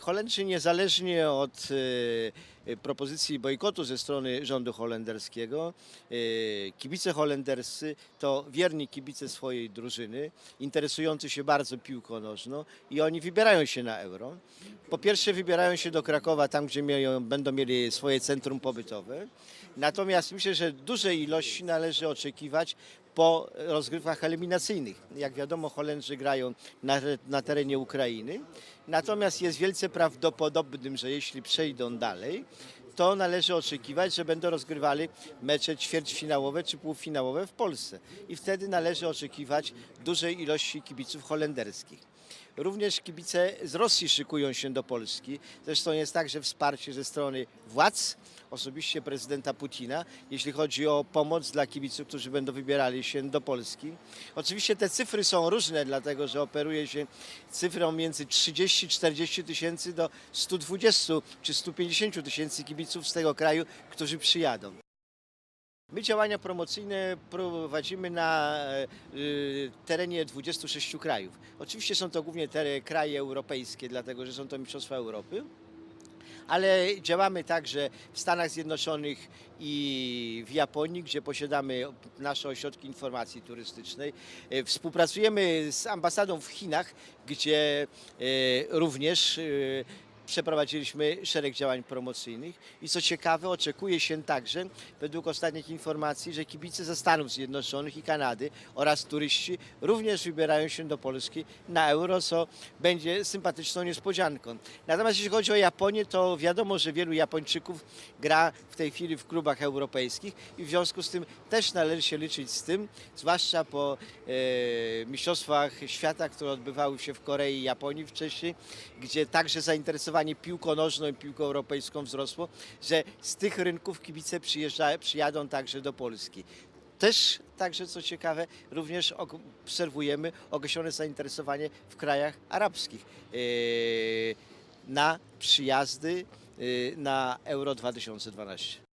Holendrzy niezależnie od e, propozycji bojkotu ze strony rządu holenderskiego, e, kibice holenderscy to wierni kibice swojej drużyny, interesujący się bardzo piłką nożną i oni wybierają się na euro. Po pierwsze wybierają się do Krakowa, tam gdzie mają, będą mieli swoje centrum pobytowe. Natomiast myślę, że dużej ilości należy oczekiwać po rozgrywkach eliminacyjnych. Jak wiadomo, Holendrzy grają na, na terenie Ukrainy. Natomiast jest wielce prawdopodobnym, że jeśli przejdą dalej, to należy oczekiwać, że będą rozgrywali mecze ćwierćfinałowe czy półfinałowe w Polsce. I wtedy należy oczekiwać dużej ilości kibiców holenderskich. Również kibice z Rosji szykują się do Polski. Zresztą jest także wsparcie ze strony władz, osobiście prezydenta Putina, jeśli chodzi o pomoc dla kibiców, którzy będą wybierali się do Polski. Oczywiście te cyfry są różne, dlatego że operuje się cyfrą między 30-40 tysięcy do 120 czy 150 tysięcy kibiców z tego kraju, którzy przyjadą. My działania promocyjne prowadzimy na e, y, terenie 26 krajów. Oczywiście są to głównie te kraje europejskie, dlatego że są to Mistrzostwa Europy. Ale działamy także w Stanach Zjednoczonych i w Japonii, gdzie posiadamy nasze ośrodki informacji turystycznej. E, Współpracujemy z ambasadą w Chinach, gdzie e, również przeprowadziliśmy szereg działań promocyjnych i co ciekawe oczekuje się także według ostatnich informacji, że kibice ze Stanów Zjednoczonych i Kanady oraz turyści również wybierają się do Polski na euro, co będzie sympatyczną niespodzianką. Natomiast jeśli chodzi o Japonię, to wiadomo, że wielu Japończyków gra w tej chwili w klubach europejskich i w związku z tym też należy się liczyć z tym, zwłaszcza po e, mistrzostwach świata, które odbywały się w Korei i Japonii wcześniej, gdzie także zainteresowanie piłką nożną i piłką europejską wzrosło, że z tych rynków kibice przyjadą także do Polski. Też, także co ciekawe, również obserwujemy określone zainteresowanie w krajach arabskich e, na przyjazdy e, na Euro 2012.